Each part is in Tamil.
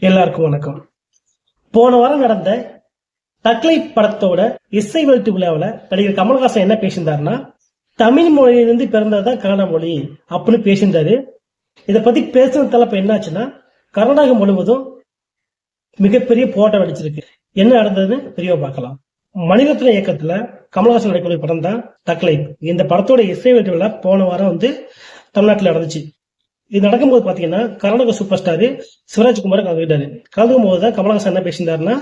எல்லாருக்கும் வணக்கம். போன வாரம் நடந்த தக்லை படத்தோட இசை வெளியீட்டு விழாவில் நடிகர் கமல்ஹாசன் என்ன பேசியிருந்தாருன்னா தமிழ் மொழியிலிருந்து பிறந்ததுதான் கன்னட மொழி அப்படின்னு பேசியிருந்தாரு. இதை பத்தி பேசுன இப்ப என்னாச்சுன்னா கர்நாடகம் முழுவதும் மிகப்பெரிய போராட்டம் அடிச்சிருக்கு என்ன நடந்ததுன்னு தெளிவா பார்க்கலாம். மணிரத்ன இயக்கத்துல கமல்ஹாசன் நடிக்கக்கூடிய படம் தான் தக்லை இந்த படத்தோட இசை வெளியீட்டு விழா போன வாரம் வந்து தமிழ்நாட்டில் நடந்துச்சு. இது நடக்கும்போது பாத்தீங்கன்னா கர்நாடக சூப்பர் ஸ்டார் சிவராஜ்குமார் கலந்துக்கிட்டாரு கலந்துக்கும் போது தான் கமலஹாசன் என்ன பேசியிருந்தாருன்னா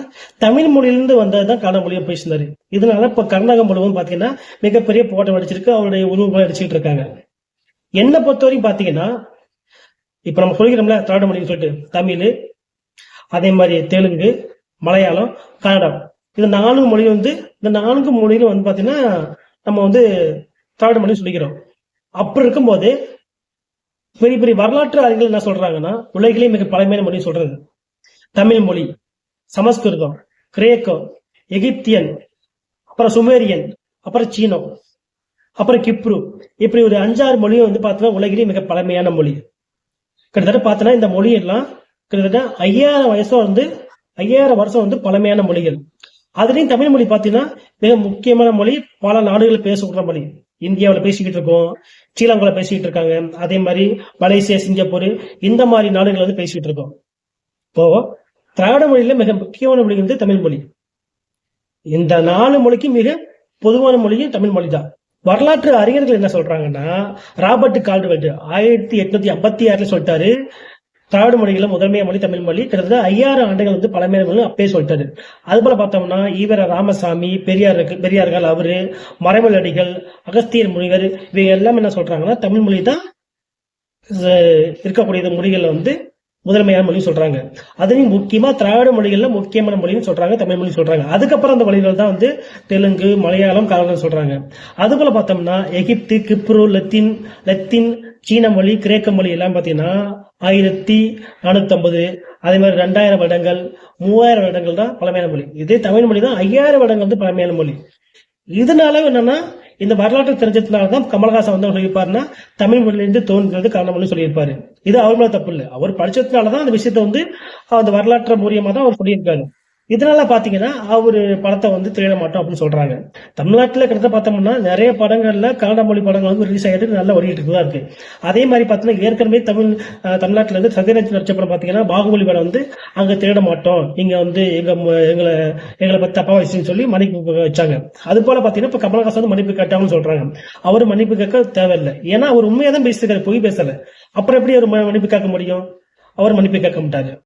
தமிழ் மொழியிலிருந்து வந்ததுதான் கன்னட மொழியை பேசியிருந்தாரு. இதனால இப்ப கர்நாடக முழுவதும் பாத்தீங்கன்னா மிகப்பெரிய போட்டம் அடிச்சிருக்கு அவருடைய உருவம் அடிச்சுட்டு இருக்காங்க. என்ன பொறுத்த வரைக்கும் பாத்தீங்கன்னா இப்ப நம்ம சொல்லிக்கிறோம்ல திராவிட மொழின்னு சொல்லிட்டு தமிழ் அதே மாதிரி தெலுங்கு மலையாளம் கன்னடம். இந்த நான்கு மொழி வந்து இந்த நான்கு மொழியிலும் வந்து பாத்தீங்கன்னா நம்ம வந்து திராவிட மொழி சொல்லிக்கிறோம். அப்படி இருக்கும்போது பெரிய பெரிய வரலாற்று அறிஞர்கள் என்ன சொல்றாங்கன்னா உலகிலே மிக பழமையான மொழி சொல்றது. தமிழ் மொழி சமஸ்கிருதம் கிரேக்கம் எகிப்தியன் அப்புறம் சுமேரியன் அப்புறம் சீனம் அப்புறம் கிப்ரு. இப்படி ஒரு அஞ்சாறு மொழியும் வந்து பார்த்தோம்னா உலகிலே மிக பழமையான மொழி. கிட்டத்தட்ட பார்த்தோன்னா இந்த மொழி எல்லாம் கிட்டத்தட்ட ஐயாயிரம் வயசும் வந்து ஐயாயிரம் வருஷம் வந்து பழமையான மொழிகள். அதுலயும் தமிழ் மொழி பார்த்தீங்கன்னா மிக முக்கியமான மொழி பல நாடுகள் பேசக்கூடிய மொழி. இந்தியாவில் பேசிக்கிட்டு இருக்கோம். ஸ்ரீலங்காவில் பேசிக்கிட்டு இருக்காங்க. அதே மாதிரி மலேசியா சிங்கப்பூர் இந்த மாதிரி நாடுகள் வந்து பேசிக்கிட்டு இருக்கோம். இப்போ திராவிட மொழியில மிக முக்கியமான மொழி வந்து தமிழ் மொழி. இந்த நாலு மொழிக்கு மிக பொதுவான மொழியும் தமிழ் மொழி தான் வரலாற்று அறிஞர்கள் என்ன சொல்றாங்கன்னா ராபர்ட் கால்டுவெல்ட் ஆயிரத்தி எட்நூத்தி ஐம்பத்தி ஆறுல சொல்லிட்டாரு திராவிட மொழிகளில் முதன்மையான மொழி தமிழ் மொழி. கிட்டத்தட்ட ஐயாயிரம் ஆண்டுகள் வந்து பழமையான மொழி அப்பயே சொல்லிட்டாரு. அது போல பார்த்தோம்னா ஈவர ராமசாமி பெரியார்கள் பெரியார்கள் அவரு மறைமலடிகள் அகஸ்தியர் முனிவர் இவங்க எல்லாம் என்ன சொல்றாங்கன்னா தமிழ் மொழி தான் இருக்கக்கூடிய மொழிகளில் வந்து முதன்மையான மொழி சொல்றாங்க. அதுலயும் முக்கியமா திராவிட மொழிகள்ல முக்கியமான மொழின்னு சொல்றாங்க தமிழ் மொழி சொல்றாங்க. அதுக்கப்புறம் அந்த மொழிகள் தான் வந்து தெலுங்கு மலையாளம் கலந்து சொல்றாங்க. அது போல பார்த்தோம்னா எகிப்து கிப்ரு லத்தீன் லத்தீன் சீன மொழி கிரேக்க மொழி எல்லாம் பார்த்தீங்கன்னா ஆயிரத்தி நானூத்தி அதே மாதிரி ரெண்டாயிரம் வருடங்கள் மூவாயிரம் வருடங்கள் தான் பழமையான மொழி. இதே தமிழ் மொழி தான் ஐயாயிரம் வருடங்கள் வந்து பழமையான மொழி. இதனால என்னன்னா இந்த வரலாற்று தெரிஞ்சதுனால தான் கமலஹாசன் வந்து சொல்லியிருப்பாருன்னா தமிழ் மொழியிலிருந்து தோன்றது காரணம்னு சொல்லியிருப்பாரு. இது அவர் மேல தப்பு இல்லை. அவர் படிச்சதுனால தான் அந்த விஷயத்த வந்து அந்த வரலாற்று மூலியமா தான் அவர் சொல்லியிருக்காரு. இதனால பாத்தீங்கன்னா அவரு படத்தை வந்து திரையிட மாட்டோம் அப்படின்னு சொல்றாங்க. தமிழ்நாட்டில் கிட்ட பார்த்தோம்னா நிறைய படங்கள்ல கன்னட மொழி படங்கள் வந்து ரிலீஸ் ஆகிட்டு நல்லா ஓடிட்டு தான் இருக்கு. அதே மாதிரி பார்த்தீங்கன்னா ஏற்கனவே தமிழ் தமிழ்நாட்டில் வந்து இருந்து சத்யராஜ் நடிச்ச படம் பாத்தீங்கன்னா பாகுபலி படம் வந்து அங்க திரையிட மாட்டோம். நீங்க வந்து எங்க எங்களை எங்களை பத்தி தப்பா வச்சுன்னு சொல்லி மன்னிப்பு வச்சாங்க. அது போல பாத்தீங்கன்னா இப்ப கமலஹாசன் வந்து மன்னிப்பு கேட்டாங்கன்னு சொல்றாங்க. அவர் மன்னிப்பு கேட்க தேவையில்லை. ஏன்னா அவர் உண்மையாக தான் பேசியிருக்காரு பொய் பேசல. அப்புறம் எப்படி அவர் ம- மன்னிப்பு கேட்க முடியும்? அவர் மன்னிப்பு கேட்க மாட்டாங்க